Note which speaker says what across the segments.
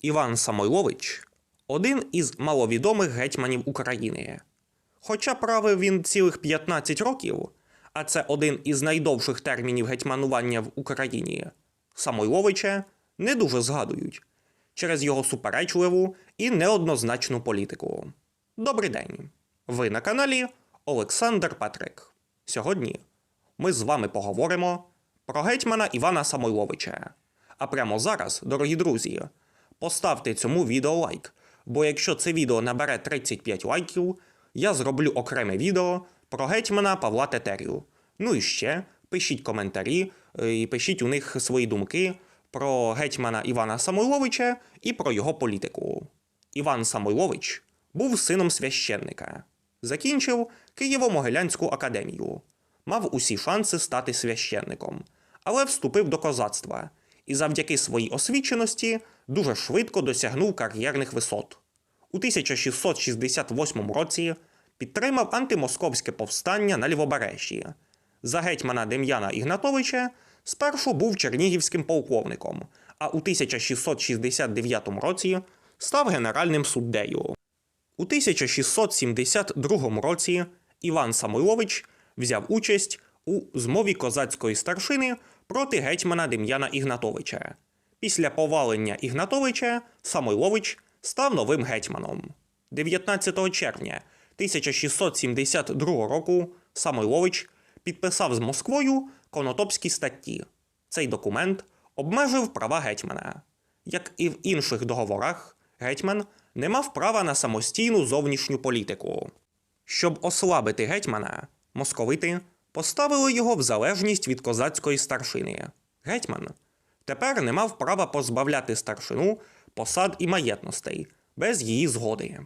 Speaker 1: Іван Самойлович один із маловідомих гетьманів України. Хоча правив він цілих 15 років, а це один із найдовших термінів гетьманування в Україні, Самойловича не дуже згадують через його суперечливу і неоднозначну політику. Добрий день! Ви на каналі Олександр Петрик. Сьогодні ми з вами поговоримо про гетьмана Івана Самойловича. А прямо зараз, дорогі друзі, поставте цьому відео лайк, бо якщо це відео набере 35 лайків, я зроблю окреме відео про гетьмана Павла Тетерю. Ну і ще пишіть коментарі е, і пишіть у них свої думки про гетьмана Івана Самойловича і про його політику. Іван Самойлович був сином священника. Закінчив Києво-Могилянську академію. Мав усі шанси стати священником, але вступив до козацтва і завдяки своїй освіченості дуже швидко досягнув кар'єрних висот. У 1668 році підтримав антимосковське повстання на Лівобережжі. За гетьмана Дем'яна Ігнатовича спершу був чернігівським полковником, а у 1669 році став генеральним суддею. У 1672 році Іван Самойлович взяв участь у змові козацької старшини проти гетьмана Дем'яна Ігнатовича. Після повалення Ігнатовича Самойлович став новим гетьманом. 19 червня 1672 року Самойлович підписав з Москвою Конотопські статті. Цей документ обмежив права гетьмана. Як і в інших договорах, гетьман не мав права на самостійну зовнішню політику. Щоб ослабити гетьмана, московити поставили його в залежність від козацької старшини. Гетьман тепер не мав права позбавляти старшину посад і маєтностей без її згоди.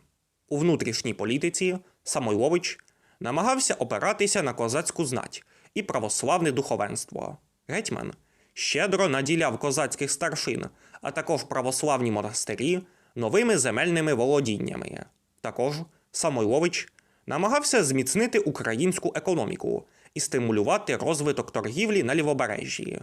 Speaker 1: У внутрішній політиці Самойлович намагався опиратися на козацьку знать і православне духовенство. Гетьман щедро наділяв козацьких старшин, а також православні монастирі новими земельними володіннями. Також Самойлович намагався зміцнити українську економіку і стимулювати розвиток торгівлі на лівобережжі.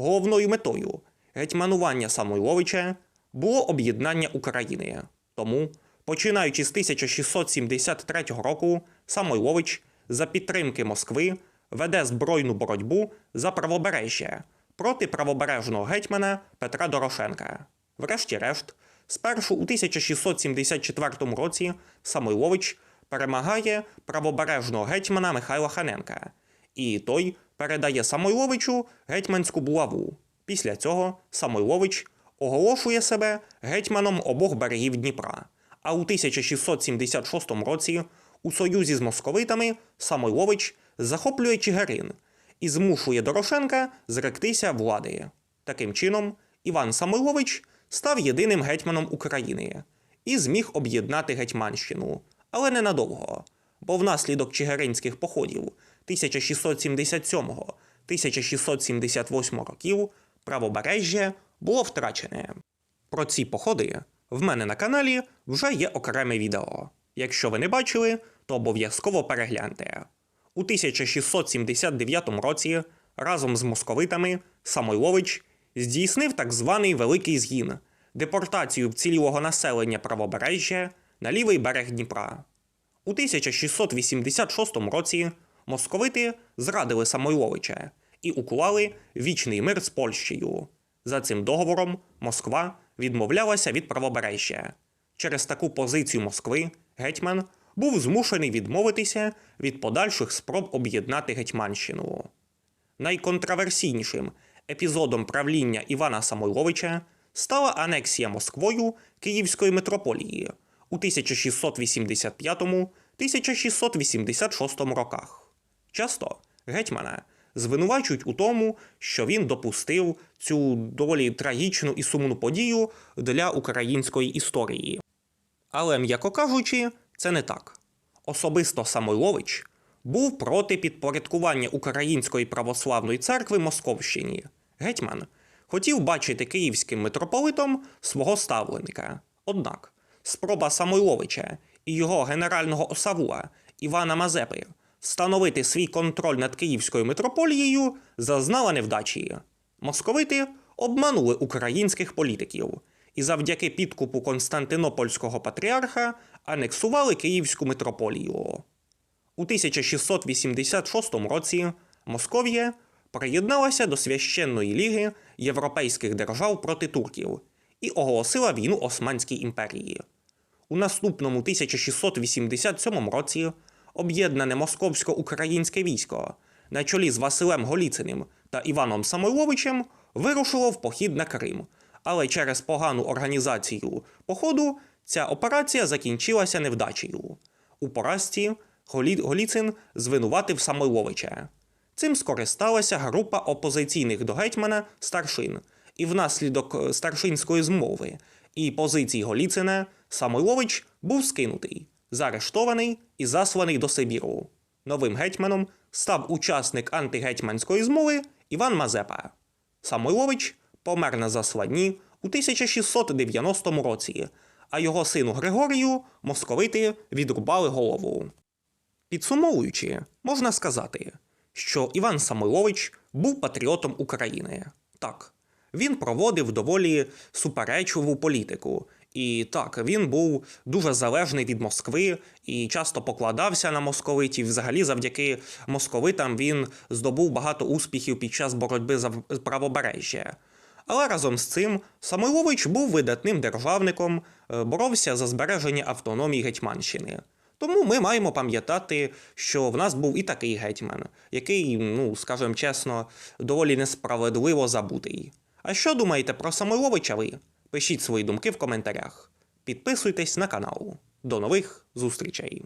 Speaker 1: Головною метою гетьманування Самойловича було об'єднання України. Тому, починаючи з 1673 року, Самойлович за підтримки Москви веде збройну боротьбу за правобережжя проти правобережного гетьмана Петра Дорошенка. Врешті-решт, спершу у 1674 році Самойлович перемагає правобережного гетьмана Михайла Ханенка, і той передає Самойловичу гетьманську булаву. Після цього Самойлович оголошує себе гетьманом обох берегів Дніпра. А у 1676 році у союзі з московитами Самойлович захоплює Чигирин і змушує Дорошенка зректися влади. Таким чином, Іван Самойлович став єдиним гетьманом України і зміг об'єднати Гетьманщину, але ненадовго, бо внаслідок чигиринських походів 1677-1678 років правобережжя було втрачене. Про ці походи в мене на каналі вже є окреме відео. Якщо ви не бачили, то обов'язково перегляньте. У 1679 році разом з московитами Самойлович здійснив так званий Великий згін депортацію вцілілого населення правобережжя на лівий берег Дніпра. У 1686 році московити зрадили Самойловича і уклали вічний мир з Польщею. За цим договором Москва відмовлялася від правобережжя. Через таку позицію Москви гетьман був змушений відмовитися від подальших спроб об'єднати Гетьманщину. Найконтраверсійнішим епізодом правління Івана Самойловича стала анексія Москвою Київської митрополії у 1685-1686 роках. Часто гетьмана звинувачують у тому, що він допустив цю доволі трагічну і сумну подію для української історії. Але, м'яко кажучи, це не так. Особисто Самойлович був проти підпорядкування Української православної церкви Московщині. Гетьман хотів бачити київським митрополитом свого ставленика. Однак спроба Самойловича і його генерального осавула Івана Мазепи встановити свій контроль над Київською митрополією зазнала невдачі. Московити обманули українських політиків і завдяки підкупу Константинопольського патріарха анексували Київську митрополію. У 1686 році Московія приєдналася до священної ліги європейських держав проти турків і оголосила війну Османській імперії. У наступному 1687 році об'єднане московсько-українське військо на чолі з Василем Голіциним та Іваном Самойловичем вирушило в похід на Крим, але через погану організацію походу ця операція закінчилася невдачею. У поразці Голі... Голіцин звинуватив Самойловича. Цим скористалася група опозиційних до гетьмана старшин, і внаслідок е, старшинської змови і позицій Голіцина Самойлович був скинутий, заарештований і засланий до Сибіру. Новим гетьманом став учасник антигетьманської змови Іван Мазепа. Самойлович помер на засланні у 1690 році, а його сину Григорію московити відрубали голову. Підсумовуючи, можна сказати, що Іван Самойлович був патріотом України. Так, він проводив доволі суперечливу політику. І так, він був дуже залежний від Москви і часто покладався на московитів. Взагалі, завдяки московитам він здобув багато успіхів під час боротьби за правобережжя. Але разом з цим Самойлович був видатним державником, е, боровся за збереження автономії Гетьманщини. Тому ми маємо пам'ятати, що в нас був і такий гетьман, який, ну скажімо чесно, доволі несправедливо забутий. А що думаєте про Самойловича ви? Пишіть свої думки в коментарях. Підписуйтесь на канал. До нових зустрічей!